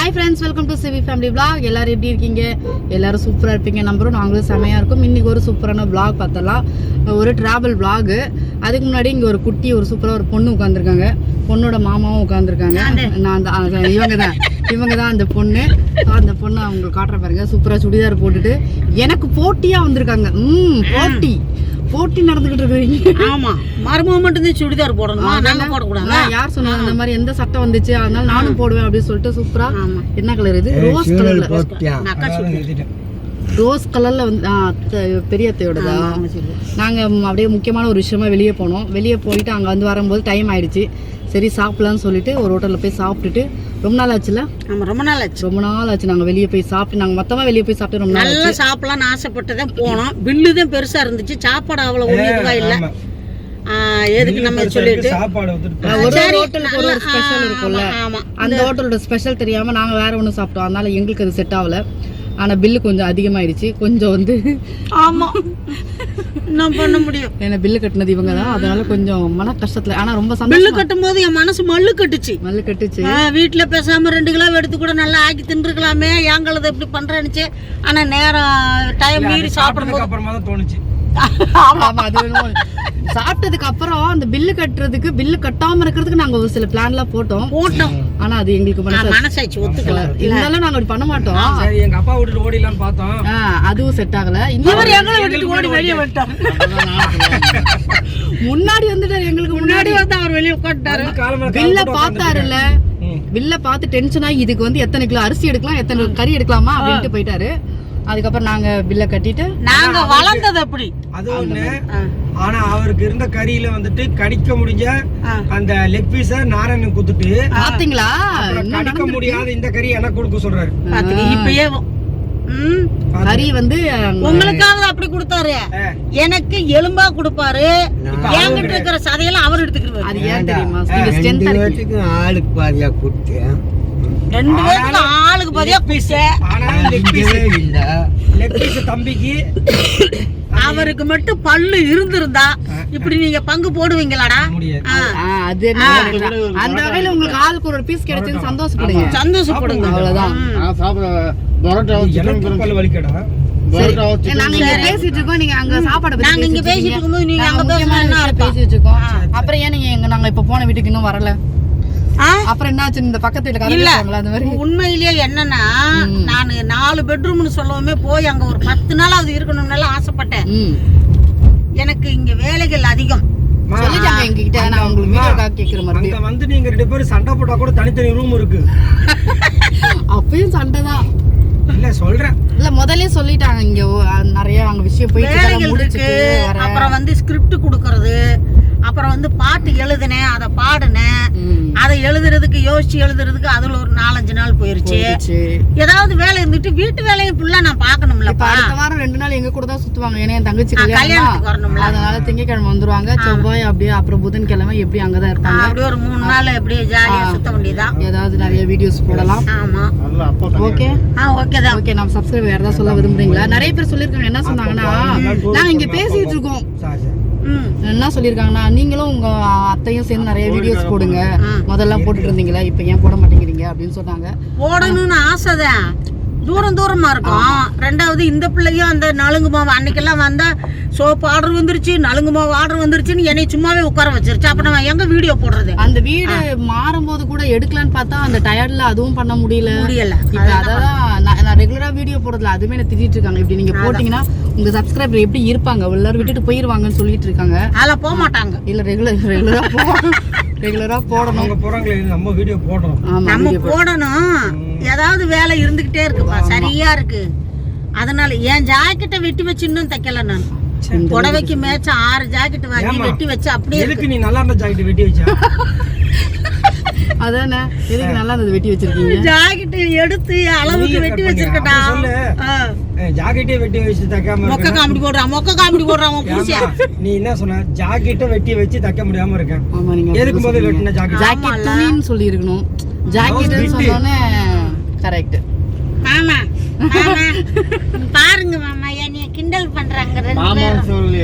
Hi friends welcome to Sivi family vlog. எல்லாரும் எப்படி இருக்கீங்க? எல்லாரும் சூப்பராக இருப்பீங்க. நம்புறோம் நாங்களும் செமையாக இருக்கும். இன்னைக்கு ஒரு சூப்பரான vlog பார்த்தலாம் ஒரு ட்ராவல் vlog. அதுக்கு முன்னாடி இங்கே ஒரு குட்டி ஒரு சூப்பராக ஒரு பொண்ணு உட்காந்துருக்காங்க பொண்ணோட மாமாவும் உட்காந்துருக்காங்க நான் அந்த- இவங்க தான் இவங்க தான் அந்த பொண்ணு. அந்த பொண்ணு அவங்க காட்டுற பாருங்க. சூப்பராக சுடிதார் போட்டுட்டு எனக்கு போட்டியாக வந்திருக்காங்க. ம் போட்டி. போட்டி நடந்துகிட்டு இருக்கிறீங்க ஆமா. மருமக மட்டும்தான் சுடிதார் போடணுமா? நாங்க போடக்கூடாது? யார் சொன்னாங்க இந்த மாதிரி எந்த சட்டம் வந்துச்சு அதனால நானும் போடுவேன் அப்படின்னு சொல்லிட்டு சூப்பரா ஆமா. என்ன கலர் இது? ரோஸ் சுடிதார் ரோஸ் கலர்ல வந்து பெரிய அத்தையோடதா ஆமா சொல்லு நாங்க ம், அப்படியே முக்கியமான ஒரு விஷயமா வெளியே போனோம். வெளியே போயிட்டு அங்க வந்து வரும்போது டைம் ஆயிடுச்சு. சரி சாப்பிடலாம்னு சொல்லிட்டு ஒரு ஹோட்டல்ல போய் சாப்பிட்டுட்டு ரொம்ப நாள் ஆச்சுல? ஆமா ரொம்ப நாள் ஆச்சு. ரொம்ப நாள் ஆச்சு நாங்க வெளியே போய் சாப்பிட்டு நாங்க மொத்தமா வெளியே போய் சாப்பிட்டு ரொம்ப நாள் நல்லா சாப்பிடலாம்னு ஆசைப்பட்டுதான் போனோம். பில்லு தான் பெருசா இருந்துச்சு. சாப்பாடு அவ்வளவு ஒண்ணு இதுவா இல்ல. எதுக்கு நம்ம சொல்லிட்டு. சாப்பாடு வந்துட்டு ஆ, ஒரு ஹோட்டலுக்கு ஒரு ஸ்பெஷல் இருக்கும்ல. அந்த ஹோட்டலோட ஸ்பெஷல் தெரியாம நாங்க வேற ஒன்று சாப்பிட்டோம். அதனால எங்களுக்கு அது செட் ஆகல. ஆனா பில்லு கொஞ்சம் அதிகமாயிடுச்சு கொஞ்சம் வந்து ஆமா. என்ன பண்ண முடியும். என்ன பில்லு கட்டினது இவங்க தான் அதனால கொஞ்சம் மன கஷ்டத்துல ஆனா ரொம்ப பில்லு சந்தோஷம் கட்டும் போது என் மனசு மல்லு கட்டுச்சு. மல்லு கட்டுச்சு. ஆ, வீட்ல பேசாம ரெண்டு கிலோ எடுத்து கூட நல்லா ஆக்கி தின்றுக்கலாமே ஏங்களது இப்படி பண்றேன்னுச்சு. ஆனா நேரம் டைம் மீறி சாப்பிடும் அப்புறமா தான் தோணுச்சு. ஆமா. அது. சாப்பிட்டதுக்கு அப்புறம் அந்த பில்லு கட்டுறதுக்கு பில்லு கட்டாம இருக்கிறதுக்கு நாங்க ஒரு சில பிளான்லாம் போட்டோம். போட்டோம். ஆனா அது எங்களுக்கு மனசாச்சு ஒத்துக்கல. இருந்தாலும் நாங்க அப்படி பண்ண மாட்டோம். சரி எங்க அப்பா விட்டுட்டு ஓடிடலாம்னு பார்த்தோம். அதுவும் செட் ஆகல. இந்த இவர் எங்களை விட்டுட்டு ஓடி வெளியே வந்துட்டாரு. முன்னாடி வந்துட்டாரு எங்களுக்கு முன்னாடி வந்து அவர் வெளியே உட்காந்துட்டாரு பில்ல பார்த்தாருல்ல. ம். பில்ல பார்த்து டென்ஷன் ஆகி இதுக்கு வந்து எத்தனை கிலோ அரிசி எடுக்கலாம் எத்தனை கறி எடுக்கலாமா அப்படின்ட்டு போயிட்டாரு. அதுக்கப்புறம் நாங்க பில்ல கட்டிட்டு நாங்க வளர்ந்தது அப்படி. அது ஒண்ணு. ஆனா அவருக்கு இருந்த கறியில வந்துட்டு கடிக்க முடிஞ்ச. அந்த லெக் பீஸ நாராயணன் குத்துட்டு பாத்தீங்களா? கடிக்க முடியாத இந்த கறி எனக்கு கொடுக்க சொல்றாரு. இப்பயே ம். கறி வந்து உங்களுக்காவது அப்படி கொடுத்தாரு. எனக்கு எலும்பா கொடுப்பாரு. என்கிட்ட இருக்கிற சதையெல்லாம் அவர் எடுத்துக்கிடுவாரு அது ஏன் தெரியுமா? ஆளுக்கு பாதியா கொடுத்தேன். ரெண்டு பேருக்கு ஆளுக்கு பாதியா பீஸ் லெக் பீஸ் தம்பிக்கு. அவருக்கு மட்டும் பல்லு இருந்திருந்தா இப்படி நீங்க பங்கு போடுவீங்களாடா? அது என்ன அந்த வகையில உங்களுக்கு ஆளுக்கு ஒரு பீஸ் கிடைச்சுன்னு சந்தோஷப்படுங்க. சந்தோஷப்படுங்க. அவ்வளவுதான். பேசிட்டு இருக்கோம். நீங்க அங்க சாப்பாடு நாங்க இங்க பேசிட்டு இருக்கும்போது நீங்க அங்க பேசிட்டு இருக்கோம். அப்புறம் ஏன் நீங்க எங்க நாங்க இப்ப போன வீட்டுக்கு இன்னும் வரல? அப்புறம் என்னாச்சு? இந்த பக்கத்து வீட்டுல இல்ல. அந்த மாதிரி? உண்மையிலேயே என்னன்னா நான் நாலு பெட்ரூம்னு சொல்லவுமே போய் அங்க ஒரு பத்து நாள் அது இருக்கணும்னால ஆசைப்பட்டேன். எனக்கு இங்க வேலைகள் அதிகம். சொல்லிட்டாங்க எங்ககிட்ட நான் உங்களுக்கு வீடியோக்காக கேக்குற மாதிரி. அங்க வந்து நீங்க ரெண்டு பேரும் சண்டை போட்டா கூட தனித்தனி ரூம் இருக்கு. அப்பயும் சண்டை தான். இல்ல சொல்றேன். இல்ல முதல்ல சொல்லிட்டாங்க இங்க நிறைய அங்க விஷயம் போயிட்டு இருக்கு. அப்புறம் வந்து ஸ்கிரிப்ட் கொடுக்கறது. அப்புறம் வந்து பாட்டு எழுதுனேன் அதை பாடினேன். அதை எழுதுறதுக்கு யோசிச்சு எழுதுறதுக்கு அதுல ஒரு நாலஞ்சு நாள் போயிருச்சு. ஏதாவது வேலை இருந்துட்டு வீட்டு வேலையும் ஃபுல்லா நான் இப்ப பாக்கணும்லப்பா அடுத்த வாரம் ரெண்டு நாள் எங்க கூட தான் சுத்துவாங்க. ஏன்னா என் தங்கச்சி கல்யாணத்துக்கு வரணும்ல. அதனால திங்கக்கிழமை வந்துருவாங்க. செவ்வாய் அப்படியே அப்புறம் புதன்கிழமை எப்படி அங்கதான் இருப்பாங்க. அப்படியே ஒரு மூணு நாள் அப்படியே ஜாலியா சுத்த வேண்டியதான் ஏதாவது நிறைய வீடியோஸ் போடலாம். ஆமா. நல்லா அப்பா ஓகே ஆ ஓகே தான். ஓகே நம்ம சப்ஸ்கிரைபர் யாராவது சொல்ல விரும்புறீங்களா? நிறைய பேர் சொல்லிருக்காங்க என்ன சொன்னாங்கன்னா நாங்க இங்க பேசிட்டு இருக்கோம். என்ன சொல்லிருக்காங்கன்னா நீங்களும் உங்க அத்தையும் சேர்ந்து நிறைய வீடியோஸ் போடுங்க. முதல்ல போட்டுட்டு இருந்தீங்களா இப்ப ஏன் போட மாட்டேங்கிறீங்க அப்படின்னு சொன்னாங்க. போடணும்னு ஆசைதான். தூரம் தூரமா இருக்கும். ரெண்டாவது இந்த பிள்ளையும் அந்த நலுங்கு மாவு அன்னைக்கெல்லாம் வந்தா சோப்பு ஆர்டர் வந்துருச்சு நலுங்கு மாவு ஆர்டர் வந்துருச்சுன்னு என்னை சும்மாவே உட்கார வச்சிருச்சு. அப்ப நம்ம எங்க வீடியோ போடுறது? அந்த வீடு மாறும்போது கூட எடுக்கலான்னு பார்த்தா அந்த டயர்ட்ல அதுவும் பண்ண முடியல. முடியல. அதான். நான் நான் ரெகுலரா வீடியோ போடுறதுல அதுவுமே என்ன திட்டிட்டு இருக்காங்க. இப்படி நீங்க போட்டீங்கன்னா உங்க சப்ஸ்கிரைபர் எப்படி இருப்பாங்க? எல்லாரும் விட்டுட்டு போயிருவாங்கன்னு சொல்லிட்டு இருக்காங்க. அதெல்லாம் போக மாட்டாங்க. இல்ல ரெகுலர் ரெகுலரா போ ரெகுலரா போடணும். அவங்க போறாங்களே நம்ம வீடியோ போடுறோம் நம்ம போடணும். ஏதாவது வேலை இருந்துகிட்டே இருக்குப்பா. சரியா இருக்கு. அதனால என் ஜாக்கெட்டை வெட்டி வச்சு இன்னும் தைக்கல நான். புடவைக்கு மேட்ச ஆறு ஜாக்கெட் வாங்கி? வெட்டி வச்சு அப்படியே இருக்கு. எதுக்கு நீ நல்லா இருந்த ஜாக்கெட் வெட்டி வச்சா? அதானே? எதுக்கு நல்லா இருந்தது வெட்டி வச்சிருக்கீங்க? ஜாக்கெட் எடுத்து அளவுக்கு வெட்டி. ஆ. ஜாக்கெட்டே வெட்டி வச்சு தைக்காம மொக்க. காமெடி போடுறான் மொக்க காமெடி போடுறான் உன் நீ என்ன சொன்ன? ஜாக்கெட்டை வெட்டி வச்சு தைக்க முடியாம இருக்கேன். ஆமா நீங்க எதுக்கு போது வெட்டின ஜாக்கெட் ஜாக்கெட் துணின்னு சொல்லி இருக்கணும் ஜாக்கெட் சொன்னோன்னே கரெக்ட் மாமா மாமா பாருங்க மாமா என்னைய கிண்டல் பண்றாங்க ரெண்டு மாமா பேரும். சொல்லி.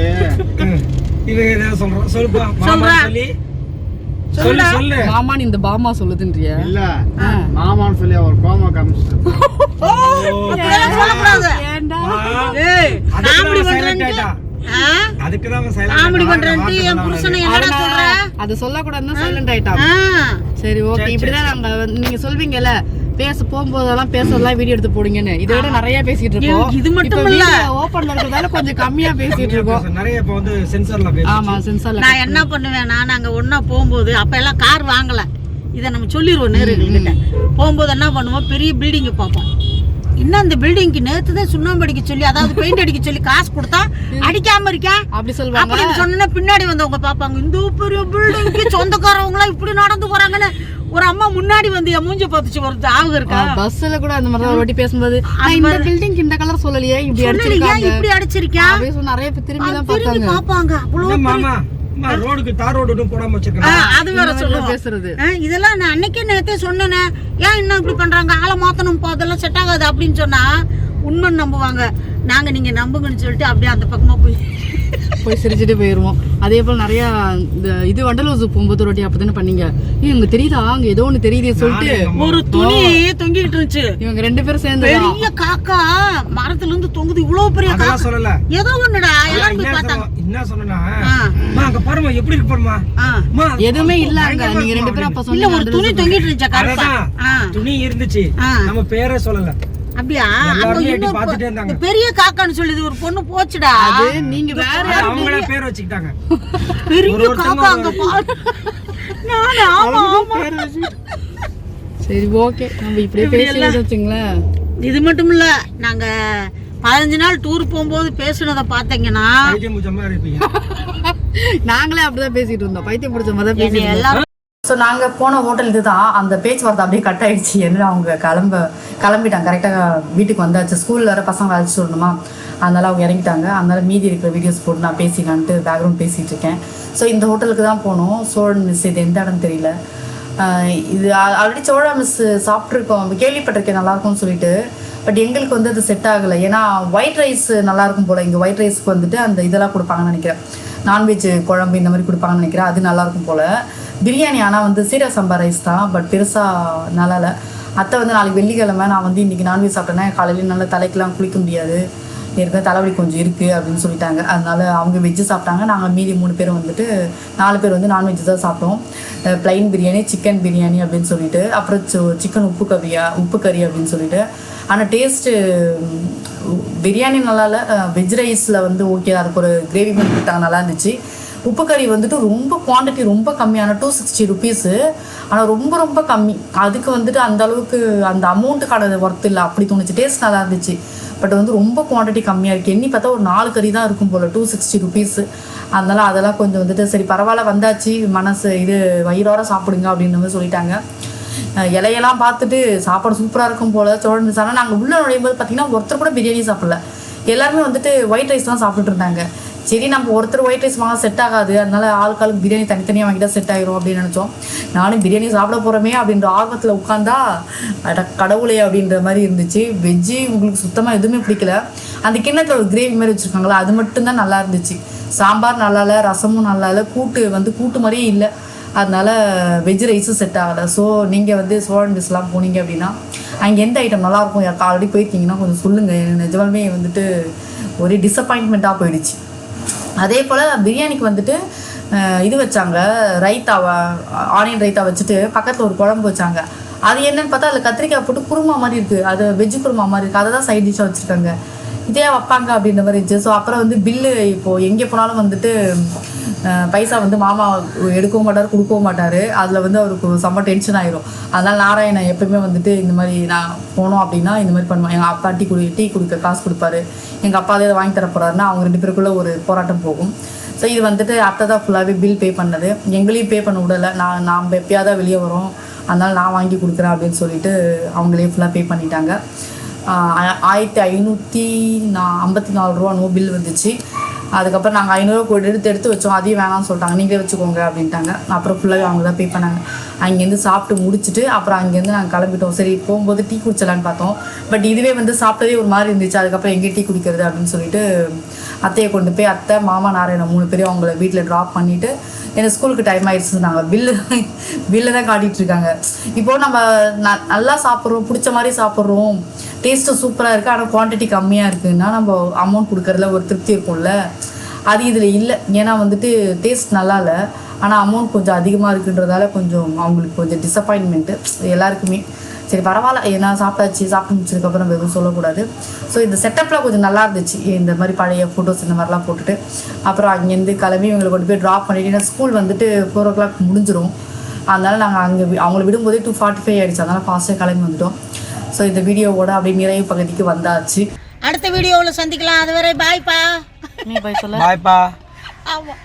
இவன் என்ன சொல்றான்? சொல்லுப்பா மாமா. சொல்லி. சொல்லு சொல்லு. மாமான்னு இந்த பாமா சொல்லுதுன்றியா? இல்ல. ஆ. மாமான்னு சொல்லி அவர் கோமா சொல்ற? அது சொல்லக்கூடாதுன்னு சைலண்ட் ஆயிட்டான். சரி ஓகே. இப்படிதான் நாங்க நீங்க சொல்வீங்கல்ல பேச போகும்போதெல்லாம் பேசறதெல்லாம் வீடியோ எடுத்து போடுங்கன்னு. இதை விட நிறைய பேசிட்டு இருக்கோம். இது மட்டும் இல்ல. ஓபன்ல இருக்கிறதால கொஞ்சம் கம்மியா பேசிட்டு இருக்கோம். நிறைய இப்ப வந்து சென்சார்ல பேச ஆமா சென்சார்ல நான் என்ன பண்ணுவேன்னா நாங்க ஒண்ணா போகும்போது அப்ப எல்லாம் கார் வாங்கல. இதை நம்ம சொல்லிடுவோம் நேருகிட்ட போகும்போது என்ன பண்ணுவோம்? பெரிய பில்டிங் பார்ப்போம். இன்னும் அந்த பில்டிங்க்கு நேத்து தான் சுண்ணாம்பு அடிக்க சொல்லி அதாவது பெயிண்ட் அடிக்க சொல்லி காசு கொடுத்தா அடிக்காம இருக்கா? அப்படி சொல்லுவாங்க. அப்படின்னு சொன்னா பின்னாடி வந்தவங்க பாப்பாங்க இந்த பெரிய பில்டிங்க்கு சொந்தக்காரவங்க எல்லாம் இப்படி நடந்து போறாங்கன்னு ஒரு அம்மா முன்னாடி வந்து என் மூஞ்ச பார்த்துச்சு வருது ஆவுக இருக்கா? பஸ்ல கூட அந்த மாதிரி ஒரு வாட்டி பேசும்போது இந்த பில்டிங் இந்த கலர் சொல்லலையே இப்படி அடிச்சிருக்காங்க. இப்படி அடிச்சிருக்கா நிறைய பேர் திரும்பி தான் பார்த்தாங்க. பாப்பாங்க அவ்வளவு மாமா? ரோடுக்கு தார் ரோடு ஒன்றும் போடாம ஆ, வச்சிருக்கேன் அது வேற சொல்லுவோம். பேசுறது. ஆ, இதெல்லாம் நான் அன்னைக்கே நேத்தே சொன்னேனே. ஏன் இன்னும் இப்படி பண்றாங்க? ஆளை மாத்தணும் அதெல்லாம் செட் ஆகாது அப்படின்னு சொன்னா உண்மை நம்புவாங்க. நாங்க நீங்க நம்புங்கன்னு சொல்லிட்டு அப்படியே அந்த பக்கமா போய் போய் சிரிச்சுட்டு போயிருவோம். அதே போல நிறைய இந்த இது வண்டலூர் zoo போகும்போது ஒரு வாட்டி அப்பதானே பண்ணீங்க. ஏய் இங்க தெரியுதா? அங்க ஏதோ ஒண்ணு தெரியுதே சொல்லிட்டு. ஒரு துணி தொங்கிட்டு இருந்துச்சு. இவங்க ரெண்டு பேரும் சேர்ந்து பெரிய காக்கா மரத்துல இருந்து தொங்குது. இவ்வளவு பெரிய காக்கா. சொல்லல. ஏதோ ஒண்ணுடா எல்லாரும் போய் என்ன பார்த்தாங்க. என்ன சொன்னா. அங்க பாருமா எப்படி இருக்கு பாருமா எதுவுமே இல்ல அங்க. நீங்க ரெண்டு பேரும் அப்ப சொன்னீங்க. ஒரு துணி தொங்கிட்டு இருந்துச்சா. துணி இருந்துச்சு. நம்ம பேரே சொல்லல. அப்படியா? அங்க இன்னொரு பெரிய காக்கான்னு சொல்லுது ஒரு பொண்ணு போச்சுடா. அது நீங்க வேற அவங்களே பேர் வச்சுக்கிட்டாங்க. பெரிய காக்கா அங்க பாரு நானு ஆமா ஆமா. சரி ஓகே. நம்ம இப்படியே பேசி வச்சுங்களேன். இது மட்டும் இல்ல நாங்க பதினஞ்சு நாள் டூர் போகும்போது பேசுனதை இருப்பீங்க. நாங்களே அப்படிதான் பேசிட்டு இருந்தோம். பைத்தியம் பிடிச்ச மாதிரி தான் பேசிட்டு எல்லாரும் ஸோ நாங்கள் போன ஹோட்டல் இதுதான். அந்த பேச்சுவார்த்தை அப்படியே கட் ஆகிடுச்சு என்ன அவங்க கிளம்ப கிளம்பிட்டாங்க. கரெக்டாக வீட்டுக்கு வந்தாச்சு. ஸ்கூலில் வர பசங்க அழைச்சிட்டு வரணுமா? அதனால அவங்க இறங்கிட்டாங்க. அதனால மீதி இருக்கிற வீடியோஸ் போட்டு நான் பேசிக்கலான்ட்டு பேக்ரவுண்ட் பேசிகிட்டு இருக்கேன். ஸோ இந்த ஹோட்டலுக்கு தான் போனோம். சோழன் மிஸ் இது எந்த இடம் தெரியல. இது ஆல்ரெடி சோழா மிஸ் சாப்பிட்ருக்கோம் கேள்விப்பட்டிருக்கேன். நல்லாயிருக்கும்னு சொல்லிட்டு. பட் எங்களுக்கு வந்து அது செட் ஆகலை. ஏன்னா ஒயிட் ரைஸ் நல்லாயிருக்கும் போல். இங்கே ஒயிட் ரைஸ்க்கு வந்துட்டு அந்த இதெல்லாம் கொடுப்பாங்கன்னு நினைக்கிறேன். நான்வெஜ் குழம்பு இந்த மாதிரி கொடுப்பாங்கன்னு நினைக்கிறேன். அது நல்லா இருக்கும் போல். பிரியாணி ஆனால் வந்து சீரக சம்பா ரைஸ் தான் பட் பெருசாக நல்லா இல்லை அத்தை வந்து நாளைக்கு வெள்ளிக்கிழமை நான் வந்து இன்றைக்கி நான்வெஜ் சாப்பிட்டேன்னா காலையில் நல்லா தலைக்கெலாம் குளிக்க முடியாது. ஏற்கனவே தலைவலி கொஞ்சம் இருக்குது அப்படின்னு சொல்லிட்டாங்க. அதனால அவங்க வெஜ்ஜு சாப்பிட்டாங்க. நாங்கள் மீதி மூணு பேரும் வந்துட்டு நாலு பேர் வந்து நான்வெஜ் தான் சாப்பிட்டோம். ப்ளைன் பிரியாணி சிக்கன் பிரியாணி அப்படின்னு சொல்லிட்டு அப்புறம் சிக்கன் உப்பு கறியா உப்பு கறி அப்படின்னு சொல்லிட்டு. ஆனால் டேஸ்ட்டு பிரியாணி நல்லா இல்லை வெஜ் ரைஸில் வந்து ஓகே அதுக்கு ஒரு கிரேவி மாதிரி கொடுத்தாங்க நல்லா இருந்துச்சு. உப்பு கறி வந்துட்டு ரொம்ப குவாண்டிட்டி ரொம்ப கம்மியான டூ சிக்ஸ்டி ருபீஸு ஆனால் ரொம்ப ரொம்ப கம்மி. அதுக்கு வந்துட்டு அந்த அளவுக்கு அந்த அமௌண்ட்டுக்கான ஒர்த் இல்லை. அப்படி தோணுச்சு. டேஸ்ட் நல்லா இருந்துச்சு. பட் வந்து ரொம்ப குவாண்டிட்டி கம்மியாக இருக்குது எண்ணி பார்த்தா ஒரு நாலு கறி தான் இருக்கும் போல் டூ சிக்ஸ்டி ருபீஸு அதனால் அதெல்லாம் கொஞ்சம் வந்துட்டு சரி பரவாயில்ல வந்தாச்சு. மனசு இது வயிறார சாப்பிடுங்க அப்படின்னு வந்து சொல்லிட்டாங்க. இலையெல்லாம் பார்த்துட்டு சாப்பாடு சூப்பராக இருக்கும் போல் சோழன் ஆனால் நாங்கள் உள்ளே நுழையும் போது பார்த்தீங்கன்னா ஒருத்தர் கூட பிரியாணி சாப்பிடல. எல்லாருமே வந்துட்டு ஒயிட் ரைஸ் தான் சாப்பிட்டுட்டு இருந்தாங்க. சரி நம்ம ஒருத்தர் ஒயிட் ரைஸ் வாங்க செட் ஆகாது. அதனால ஆளுக்காளுக்கு பிரியாணி தனித்தனியாக வாங்கிட்டா செட் ஆயிரும் அப்படின்னு நினச்சோம். நானும் பிரியாணி சாப்பிட போகிறோமே அப்படின்ற ஆர்வத்தில் உட்காந்தா அட கடவுளே அப்படின்ற மாதிரி இருந்துச்சு. வெஜ்ஜு உங்களுக்கு சுத்தமாக எதுவுமே பிடிக்கல. அந்த கிண்ணத்தில் ஒரு கிரேவி மாதிரி வச்சுருக்காங்களா? அது மட்டும்தான் நல்லா இருந்துச்சு. சாம்பார் நல்லா இல்லை ரசமும் நல்லா இல்லை கூட்டு வந்து கூட்டு மாதிரியே இல்லை. அதனால வெஜ் ரைஸும் செட் ஆகலை. ஸோ நீங்கள் வந்து சோழன் டிஷ்லாம் போனீங்க அப்படின்னா அங்கே எந்த ஐட்டம் நல்லாயிருக்கும் யாருக்கு ஆல்ரெடி போயிருக்கீங்கன்னா கொஞ்சம் சொல்லுங்கள் நிஜமாலுமே வந்துட்டு ஒரே டிசப்பாயின்மெண்ட்டாக போயிடுச்சு. அதே போல் பிரியாணிக்கு வந்துட்டு இது வச்சாங்க ரைத்தாவை ஆனியன் ரைத்தா வச்சுட்டு பக்கத்தில் ஒரு குழம்பு வச்சாங்க. அது என்னன்னு பார்த்தா அதில் கத்திரிக்காய் போட்டு குருமா மாதிரி இருக்குது அது வெஜ்ஜு குருமா மாதிரி இருக்குது அதை தான் சைட் டிஷ்ஷாக வச்சுருக்காங்க. இதே வைப்பாங்க அப்படின்ற மாதிரி இருந்துச்சு. ஸோ அப்புறம் வந்து பில்லு இப்போது எங்கே போனாலும் வந்துட்டு பைசா வந்து மாமா எடுக்கவும் மாட்டார் கொடுக்கவும் மாட்டார். அதில் வந்து அவருக்கு ஒரு செம்ம டென்ஷன் ஆயிரும். அதனால் நாராயணன் எப்பயுமே வந்துட்டு இந்த மாதிரி நான் போனோம் அப்படின்னா இந்த மாதிரி பண்ணுவேன். எங்கள் அப்பா டீ குடி டீ குடிக்க காசு கொடுப்பாரு. எங்கள் அப்பா அதை வாங்கி தர போகிறாருன்னா அவங்க ரெண்டு பேருக்குள்ளே ஒரு போராட்டம் போகும். ஸோ இது வந்துட்டு அத்தை தான் ஃபுல்லாகவே பில் பே பண்ணது. எங்களையும் பே பண்ண விடலை. நான் நாம் எப்பயாவது வெளியே வரோம். அதனால் நான் வாங்கி கொடுக்குறேன் அப்படின்னு சொல்லிட்டு அவங்களே ஃபுல்லாக பே பண்ணிட்டாங்க. ஆயிரத்தி ஐநூற்றி நான் ஐம்பத்தி நாலு ரூபா நோ பில் வந்துச்சு. அதுக்கப்புறம் நாங்கள் ஐநூறுரூவா கூட எடுத்து எடுத்து வச்சோம். அதையும் வேணாம்னு சொல்லிட்டாங்க. நீங்களே வச்சுக்கோங்க அப்படின்ட்டாங்க. அப்புறம் ஃபுல்லாகவே அவங்க தான் பே பண்ணாங்க. அங்கேருந்து சாப்பிட்டு முடிச்சுட்டு அப்புறம் அங்கேருந்து நாங்கள் கிளம்பிட்டோம். சரி போகும்போது டீ குடிச்சலான்னு பார்த்தோம். பட் இதுவே வந்து சாப்பிட்டதே ஒரு மாதிரி இருந்துச்சு. அதுக்கப்புறம் எங்கே டீ குடிக்கிறது அப்படின்னு சொல்லிட்டு அத்தையை கொண்டு போய் அத்தை மாமா நாராயணன் மூணு பேரும் அவங்கள வீட்டில் ட்ராப் பண்ணிவிட்டு எனக்கு ஸ்கூலுக்கு டைம் ஆயிடுச்சு நாங்கள் பில்லு தான் காட்டிட்டு இருக்காங்க. இப்போது நம்ம ந- நல்லா சாப்பிட்றோம் பிடிச்ச மாதிரி சாப்பிட்றோம். டேஸ்ட்டு சூப்பராக இருக்குது ஆனால் குவான்டிட்டி கம்மியாக இருக்குன்னா நம்ம அமௌண்ட் கொடுக்கறதுல ஒரு திருப்தி இருக்கும்ல. அது இதில் இல்லை. ஏன்னா வந்துட்டு டேஸ்ட் நல்லா இல்லை. ஆனால் அமௌண்ட் கொஞ்சம் அதிகமாக இருக்குன்றதால கொஞ்சம் அவங்களுக்கு கொஞ்சம் டிசப்பாயின்மெண்ட்டு எல்லாருக்குமே. சரி பரவாயில்ல. ஏன்னா சாப்பிட்டாச்சு சாப்பிட்டு முடிச்சதுக்கப்புறம் நம்ம எதுவும் சொல்லக்கூடாது. ஸோ இந்த செட்டப்பில் கொஞ்சம் நல்லா இருந்துச்சு. இந்த மாதிரி பழைய ஃபோட்டோஸ் இந்த மாதிரிலாம் போட்டுட்டு. அப்புறம் அங்கேருந்து கிளம்பி இவங்களை கொண்டு போய் ட்ராப் பண்ணிட்டு ஏன்னா ஸ்கூல் வந்துட்டு ஃபோர் ஓ கிளாக் முடிஞ்சிரும். அதனால நாங்கள் அங்கே அவங்கள விடும்போதே டூ ஃபார்ட்டி ஃபைவ் ஆகிடுச்சு அதனால் ஃபாஸ்ட்டாக கிளம்பி வந்துட்டோம். ஸோ இந்த வீடியோவோட அப்படியே நிறைவு பகுதிக்கு வந்தாச்சு. அடுத்த வீடியோவில் சந்திக்கலாம். அதுவரை பாய்ப்பா நீ போய் சொல்ல. பாய்ப்பா ஆமாம்